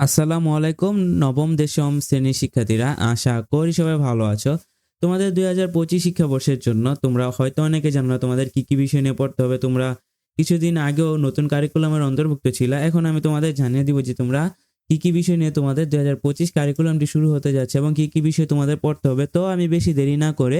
আসসালামু আলাইকুম, নবম, দশম শ্রেণির শিক্ষার্থীরা, আশা করি সবাই ভালো আছো। তোমাদের দুই হাজার পঁচিশ শিক্ষাবর্ষের জন্য তোমরা হয়তো অনেকে জানো না তোমাদের কী কী বিষয় নিয়ে পড়তে হবে। তোমরা কিছুদিন আগেও নতুন কারিকুলামের অন্তর্ভুক্ত ছিল, এখন আমি তোমাদের জানিয়ে দিব যে তোমরা কী কী বিষয় নিয়ে তোমাদের দুই হাজার পঁচিশ কারিকুলামটি শুরু হতে যাচ্ছে এবং কী কী বিষয় তোমাদের পড়তে হবে। তো আমি বেশি দেরি না করে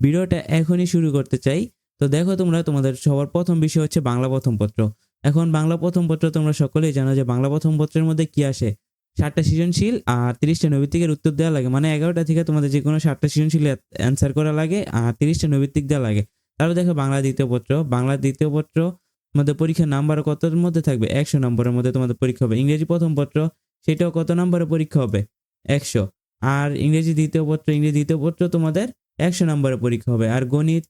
ভিডিওটা এখনই শুরু করতে চাই। তো দেখো তোমরা, তোমাদের সবার প্রথম বিষয় হচ্ছে বাংলা প্রথম পত্র। এখন বাংলা প্রথম পত্র তোমরা সকলেই জানো যে বাংলা প্রথম পত্রের মধ্যে কি আসে? ষাটটা সৃজনশীল আর তিরিশটা নৈবিত্তিকের উত্তর দেওয়া লাগে। মানে এগারোটা থেকে তোমাদের যে কোনো ষাটটা সৃজনশীল অ্যান্সার করা লাগে আর তিরিশটা নৈবিত্তিক দেওয়া লাগে। তারপর দেখো বাংলা দ্বিতীয় পত্র। বাংলা দ্বিতীয় পত্র তোমাদের পরীক্ষার নাম্বার কতর মধ্যে থাকবে? একশো নম্বরের মধ্যে তোমাদের পরীক্ষা হবে। ইংরেজি প্রথম পত্র, সেটাও কত নম্বরে পরীক্ষা হবে? একশো। আর ইংরেজি দ্বিতীয় পত্র, ইংরেজি দ্বিতীয় পত্র তোমাদের একশো নম্বরে পরীক্ষা হবে। আর গণিত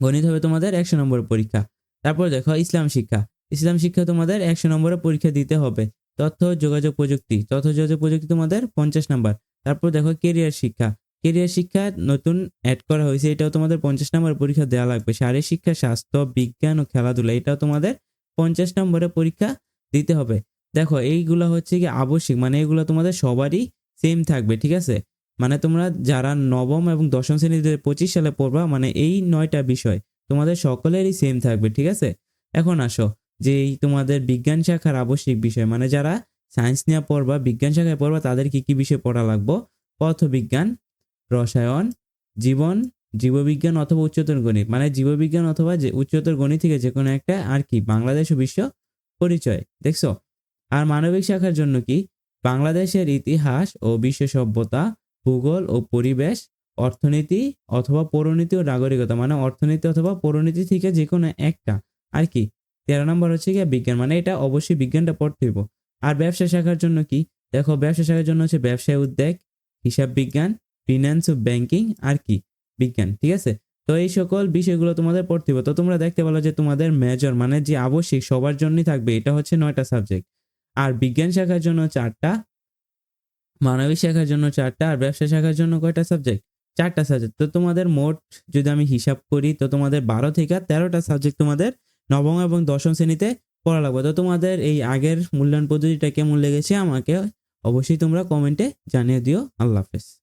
গণিত হবে তোমাদের একশো নম্বরের পরীক্ষা। তারপর দেখো ইসলাম শিক্ষা। ইসলাম শিক্ষা তোমাদের একশো নম্বরে পরীক্ষা দিতে হবে। তথ্য, যোগাযোগ প্রযুক্তি। তথ্য, যোগাযোগ প্রযুক্তি তোমাদের পঞ্চাশ নাম্বার। তারপর দেখো কেরিয়ার শিক্ষা। কেরিয়ার শিক্ষা নতুন অ্যাড করা হয়েছে, এটাও তোমাদের পঞ্চাশ নম্বরের পরীক্ষা দেওয়া লাগবে। শারীরিক শিক্ষা, স্বাস্থ্য, বিজ্ঞান ও খেলাধুলা, এটাও তোমাদের পঞ্চাশ নম্বরে পরীক্ষা দিতে হবে। দেখো এইগুলো হচ্ছে কি আবশ্যিক মানে এগুলো তোমাদের সবারই সেম থাকবে, ঠিক আছে? মানে তোমরা যারা নবম এবং দশম শ্রেণীতে পঁচিশ সালে পড়বা মানে এই নয়টা বিষয় তোমাদের সকলেরই সেম থাকবে, ঠিক আছে? এখন আসো, যে তোমাদের বিজ্ঞান শাখার আবশ্যিক বিষয় মানে যারা সায়েন্স নিয়ে পড়বা, বিজ্ঞান শাখায় পড়বা, তাদের কি কি বিষয় পড়া লাগবো? পথবিজ্ঞান, রসায়ন, জীবন, জীববিজ্ঞান অথবা উচ্চতর গণিত মানে জীববিজ্ঞান অথবা যে উচ্চতর গণিত থেকে যে কোনো একটা আর কি, বাংলাদেশ ও বিশ্ব পরিচয়, দেখছ? আর মানবিক শাখার জন্য কি? বাংলাদেশের ইতিহাস ও বিশ্ব সভ্যতা, ভূগোল ও পরিবেশ অর্থনীতি অথবা পৌরনীতি ও নাগরিকতা মানে অর্থনীতি অথবা পৌরনীতি থেকে যে কোনো একটা। আর কি? তেরো নম্বর হচ্ছে গিয়ে বিজ্ঞান মানে এটা অবশ্যই বিজ্ঞানটা পড়তে হইব। আর ব্যবসা শাখার জন্য কি? দেখো, ব্যবসা শাখার জন্য হচ্ছে ব্যবসায় উদ্যোগ, হিসাব বিজ্ঞান ফিনান্স ও ব্যাংকিং আর কি? বিজ্ঞান, ঠিক আছে? তো এই সকল বিষয়গুলো তোমাদের পড়তে হবে তো তোমরা দেখতে পেল যে তোমাদের মেজর মানে যে আবশ্যিক, সবার জন্যই থাকবে, এটা হচ্ছে নয়টা সাবজেক্ট আর বিজ্ঞান শাখার জন্য চারটা, মানবিক শাখার জন্য চারটা, আর ব্যবসা শাখার জন্য কয়টা সাবজেক্ট চারটা সাবজেক্ট তো তোমাদের মোট যদি আমি হিসাব করি, তো তোমাদের বারো থেকে তেরোটা সাবজেক্ট তোমাদের নবম এবং দশম শ্রেণীতে পড়া লাগবে। তো তোমাদের এই আগের মূল্যায়ন পদ্ধতিটা কেমন লেগেছে, আমাকে অবশ্যই তোমরা কমেন্টে জানিয়ে দিও। আল্লাহ হাফেজ।